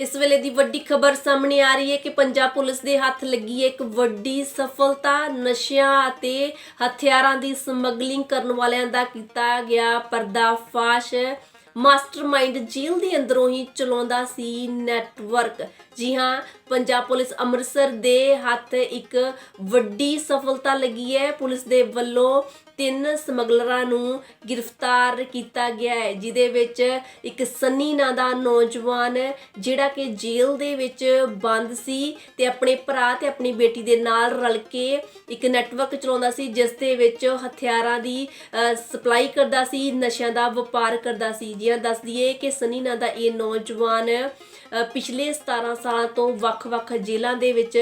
ਇਸ ਵੇਲੇ ਦੀ ਵੱਡੀ ਖਬਰ ਸਾਹਮਣੇ ਆ ਰਹੀ ਹੈ ਕਿ ਪੰਜਾਬ ਪੁਲਿਸ ਦੇ ਹੱਥ ਲੱਗੀ ਇੱਕ ਵੱਡੀ ਸਫਲਤਾ, ਨਸ਼ਿਆਂ ਅਤੇ ਹਥਿਆਰਾਂ ਦੀ ਸਮਗਲਿੰਗ ਕਰਨ ਵਾਲਿਆਂ ਦਾ ਕੀਤਾ ਗਿਆ ਪਰਦਾਫਾਸ਼। ਮਾਸਟਰਮਾਈਂਡ ਜੇਲ੍ਹ ਦੇ ਅੰਦਰੋਂ ਹੀ ਚਲਾਉਂਦਾ ਸੀ ਨੈਟਵਰਕ। ਜੀ ਹਾਂ, ਪੰਜਾਬ ਪੁਲਿਸ ਅੰਮ੍ਰਿਤਸਰ ਦੇ ਹੱਥ ਇੱਕ ਵੱਡੀ ਸਫਲਤਾ ਲੱਗੀ ਹੈ। ਪੁਲਿਸ ਦੇ ਵੱਲੋਂ ਤਿੰਨ ਸਮਗਲਰਾਂ ਨੂੰ ਗ੍ਰਿਫਤਾਰ ਕੀਤਾ ਗਿਆ ਹੈ ਜਿਦੇ ਵਿੱਚ ਇੱਕ ਸੰਨੀ ਨਾਂ ਦਾ ਨੌਜਵਾਨ ਜਿਹੜਾ ਕਿ ਜੇਲ੍ਹ ਦੇ ਵਿੱਚ ਬੰਦ ਸੀ ਤੇ ਆਪਣੇ ਭਰਾ ਤੇ ਆਪਣੀ ਬੇਟੀ ਦੇ ਨਾਲ ਰਲ ਕੇ ਇੱਕ ਨੈਟਵਰਕ ਚਲਾਉਂਦਾ ਸੀ, ਜਿਸ ਦੇ ਵਿੱਚ ਹਥਿਆਰਾਂ ਦੀ ਸਪਲਾਈ ਕਰਦਾ ਸੀ, ਨਸ਼ਿਆਂ ਦਾ ਵਪਾਰ ਕਰਦਾ ਸੀ। ਜਿਵੇਂ ਦੱਸ ਦਈਏ ਕਿ ਸੰਨੀ ਨਾਂ ਦਾ ਇਹ ਨੌਜਵਾਨ ਪਿਛਲੇ 17 ਸਾਲਾਂ ਤੋਂ ਵੱਖ-ਵੱਖ ਜੇਲ੍ਹਾਂ ਦੇ ਵਿੱਚ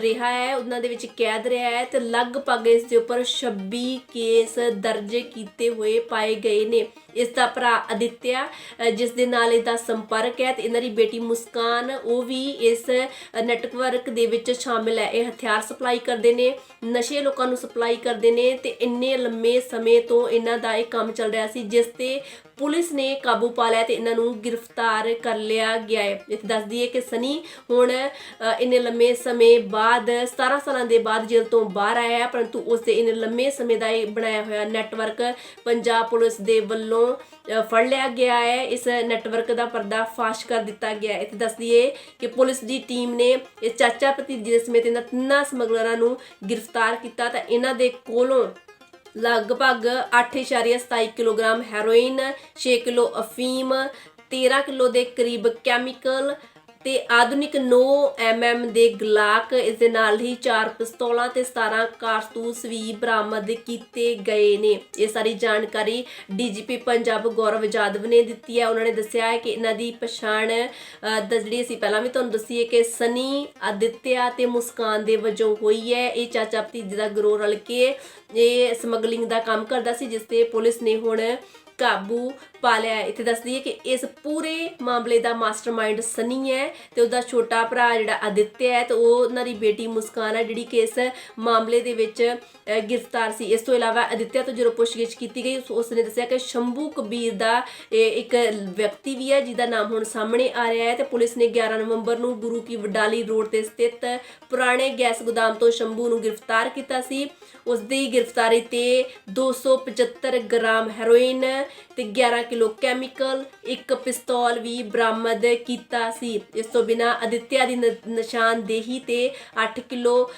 ਰਿਹਾ ਹੈ, ਉਹਨਾਂ ਦੇ ਵਿੱਚ ਕੈਦ ਰਿਹਾ ਹੈ ਤੇ ਲਗਭਗ ਇਸ ਦੇ ਉੱਪਰ 26 ਕੇਸ ਦਰਜ ਕੀਤੇ ਹੋਏ ਪਾਏ ਗਏ ਨੇ। ਇਸ ਦਾ ਭਰਾ ਅਦਿੱਤਿਆ ਜਿਸ ਦੇ ਨਾਲ ਇਹਦਾ ਸੰਪਰਕ ਹੈ ਤੇ ਇਹਨਾਂ ਦੀ ਬੇਟੀ ਮੁਸਕਾਨ, ਉਹ ਵੀ ਇਸ ਨੈਟਵਰਕ ਦੇ ਵਿੱਚ ਸ਼ਾਮਿਲ ਹੈ। ਇਹ ਹਥਿਆਰ ਸਪਲਾਈ ਕਰਦੇ ਨੇ, ਨਸ਼ੇ ਲੋਕਾਂ ਨੂੰ ਸਪਲਾਈ ਕਰਦੇ ਨੇ ਤੇ ਇੰਨੇ ਲੰਮੇ ਸਮੇਂ ਤੋਂ ਇਹਨਾਂ ਦਾ ਇਹ ਕੰਮ ਚੱਲ ਰਿਹਾ ਸੀ, ਜਿਸ ਤੇ ਪੁਲਿਸ ਨੇ ਕਾਬੂ ਪਾ ਲਿਆ ਤੇ ਇਹਨਾਂ ਨੂੰ ਗ੍ਰਿਫਤਾਰ ਕਰ ਲਿਆ ਗਿਆ ਹੈ। ਇੱਥੇ ਦੱਸ ਦਈਏ ਕਿ ਸਨੀ ਹੁਣ ਇੰਨੇ ਲੰਮੇ ਸਮੇਂ ਬਾਅਦ 17 ਸਾਲਾਂ ਦੇ ਬਾਅਦ ਜੇਲ੍ਹ ਤੋਂ ਬਾਹਰ ਆਇਆ ਹੈ, ਪਰੰਤੂ ਉਸ ਦੇ ਇੰਨੇ ਲੰਮੇ ਸਮੇਂ ਦਾ ਇਹ ਬਣਾਇਆ ਹੋਇਆ ਨੈਟਵਰਕ ਪੰਜਾਬ ਪੁਲਿਸ ਦੇ ਵੱਲੋਂ ਫੜ ਲਿਆ ਗਿਆ ਹੈ। ਇਸ ਨੈਟਵਰਕ ਦਾ ਪਰਦਾ ਫਾਸ਼ ਕਰ ਦਿੱਤਾ ਗਿਆ ਹੈ। ਇੱਥੇ ਦੱਸ ਦਈਏ ਕਿ ਪੁਲਿਸ ਦੀ ਟੀਮ ਨੇ ਇਹ ਚਾਚਾ ਭਤੀਜੇ ਦੇ ਸਮੇਤ ਇਹਨਾਂ ਤਿੰਨਾਂ ਸਮਗਲਰਾਂ ਨੂੰ ਗ੍ਰਿਫਤਾਰ ਕੀਤਾ ਤਾਂ ਇਹਨਾਂ ਦੇ ਕੋਲੋਂ ਲਗਭਗ 8.27 ਕਿਲੋਗ੍ਰਾਮ ਹੈਰੋਇਨ 6 ਕਿਲੋ ਅਫੀਮ 13 ਕਿਲੋ ਦੇ ਕਰੀਬ ਕੈਮੀਕਲ ਤੇ ਆਧੁਨਿਕ 9 mm ਦੇ ਗਲਾਕ ਇਸ ਦੇ ਨਾਲ ਹੀ ਚਾਰ ਪਿਸਤੌਲਾਂ ਤੇ 17 ਕਾਰਤੂਸ ਵੀ ਬਰਾਮਦ ਕੀਤੇ ਗਏ ਨੇ। ਇਹ ਸਾਰੀ ਜਾਣਕਾਰੀ ਡੀਜੀਪੀ ਪੰਜਾਬ ਗੌਰਵ ਜਾਦਵ ਨੇ ਦਿੱਤੀ ਹੈ। ਉਹਨਾਂ ਨੇ ਦੱਸਿਆ ਹੈ ਕਿ ਇਹਨਾਂ ਦੀ ਪਛਾਣ ਦਾ, ਜਿਹੜੀ ਅਸੀਂ ਪਹਿਲਾਂ ਵੀ ਤੁਹਾਨੂੰ ਦੱਸੀ ਹੈ ਕਿ ਸਨੀ ਆਦਿਤਿਆ ਤੇ ਮੁਸਕਾਨ ਦੇ ਵਜੋਂ ਹੋਈ ਹੈ। ਇਹ ਚਾਚਾ ਭਤੀਜੇ ਦਾ ਗਰੋਹ ਰਲ ਕੇ ਇਹ ਸਮਗਲਿੰਗ ਦਾ ਕੰਮ ਕਰਦਾ ਸੀ, ਜਿਸ ਤੇ ਪੁਲਿਸ ਨੇ ਹੁਣ ਕਾਬੂ ਪਾ ਲਿਆ ਇੱਥੇ ਦੱਸਦੀ ਹੈ ਕਿ ਇਸ ਪੂਰੇ ਮਾਮਲੇ ਦਾ ਮਾਸਟਰਮਾਈਂਡ ਸਨੀ ਹੈ ਤੇ ਉਹਦਾ ਛੋਟਾ ਭਰਾ ਜਿਹੜਾ ਅਦਿੱਤਿਆ ਹੈ ਤੇ ਉਹ ਉਹਨਾਂ ਦੀ ਬੇਟੀ ਮੁਸਕਾਨ ਹੈ, ਜਿਹੜੀ ਕਿ ਇਸ ਮਾਮਲੇ ਦੇ ਵਿੱਚ ਗ੍ਰਿਫਤਾਰ ਸੀ। ਇਸ ਤੋਂ ਇਲਾਵਾ ਅਦਿੱਤਿਆ ਤੋਂ ਜਦੋਂ ਪੁੱਛਗਿੱਛ ਕੀਤੀ ਗਈ, ਉਸ- ਨੇ ਦੱਸਿਆ ਕਿ ਸ਼ੰਭੂ ਕਬੀਰ ਦਾ ਇੱਕ ਵਿਅਕਤੀ ਵੀ ਹੈ, ਜਿਹਦਾ ਨਾਮ ਹੁਣ ਸਾਹਮਣੇ ਆ ਰਿਹਾ ਹੈ ਤੇ ਪੁਲਿਸ ਨੇ 11 ਨਵੰਬਰ ਨੂੰ ਗੁਰੂ ਕੀ ਵਡਾਲੀ ਰੋਡ ਤੇ ਸਥਿਤ ਪੁਰਾਣੇ ਗੈਸ ਗੋਦਾਮ ਤੋਂ ਸ਼ੰਭੂ ਨੂੰ ਗ੍ਰਿਫਤਾਰ ਕੀਤਾ ਸੀ। ਉਸ ਦੀ ਗ੍ਰਿਫਤਾਰੀ ਤੇ 275 ਗ੍ਰਾਮ ਹੈਰੋਇਨ ਤੇ 11 ਕਿਲੋ ਕੈਮੀਕਲ, ਇੱਕ ਪਿਸਤੌਲ ਵੀ ਬਰਾਮਦ ਕੀਤਾ ਸੀ। ਇਸ ਤੋਂ ਬਿਨਾ ਅਦਿੱਤਿਆ ਦੀ ਨ- ਨਿਸ਼ਾਨਦੇਹੀ ਤੇ 8 kilo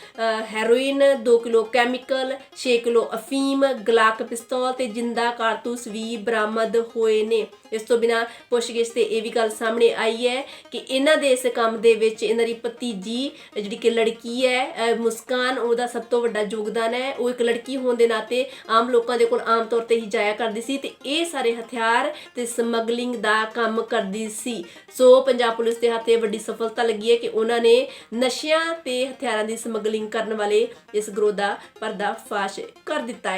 heroin 2 kilo chemical 6 kilo ਅਫੀਮ, ਗਲਾਕ ਪਿਸਤੌਲ ਤੇ ਜਿੰਦਾ ਕਾਰਤੂਸ ਵੀ ਬਰਾਮਦ ਹੋਏ ਨੇ। ਇਸ ਤੋਂ ਬਿਨਾ ਪੁੱਛਗਿੱਛ ਤੇ ਇਹ ਵੀ ਗੱਲ ਸਾਹਮਣੇ ਆਈ ਹੈ ਕਿ ਇਹਨਾਂ ਦੇ ਇਸ ਕੰਮ ਦੇ ਵਿੱਚ ਇਹਨਾਂ ਦੀ ਭਤੀਜੀ, ਜਿਹੜੀ ਕਿ ਲੜਕੀ ਹੈ ਮੁਸਕਾਨ, ਉਹਦਾ ਸਭ ਤੋਂ ਵੱਡਾ ਯੋਗਦਾਨ ਹੈ। ਉਹ ਇੱਕ ਲੜਕੀ ਹੋਣ ਦੇ ਨਾਤੇ ਆਮ ਲੋਕਾਂ ਦੇ ਕੋਲ ਆਮ ਤੌਰ ਤੇ ਹੀ ਜਾਇਆ ਕਰਦੀ ਸੀ ਤੇ ਇਹ ਸਾਰੇ ਹਥਿਆਰ ਤੇ ਸਮਗਲਿੰਗ ਦਾ ਕੰਮ ਕਰਦੀ ਸੀ। ਸੋ ਪੰਜਾਬ ਪੁਲਿਸ ਦੇ ਹੱਥੇ ਵੱਡੀ ਸਫਲਤਾ ਲੱਗੀ ਹੈ ਕਿ ਉਹਨਾਂ ਨੇ ਨਸ਼ਿਆਂ ਤੇ ਹਥਿਆਰਾਂ ਦੀ ਸਮਗਲਿੰਗ ਕਰਨ ਵਾਲੇ ਇਸ ਗਰੋਹ ਦਾ ਪਰਦਾ ਫਾਸ਼ ਕਰ ਦਿੱਤਾ ਹੈ।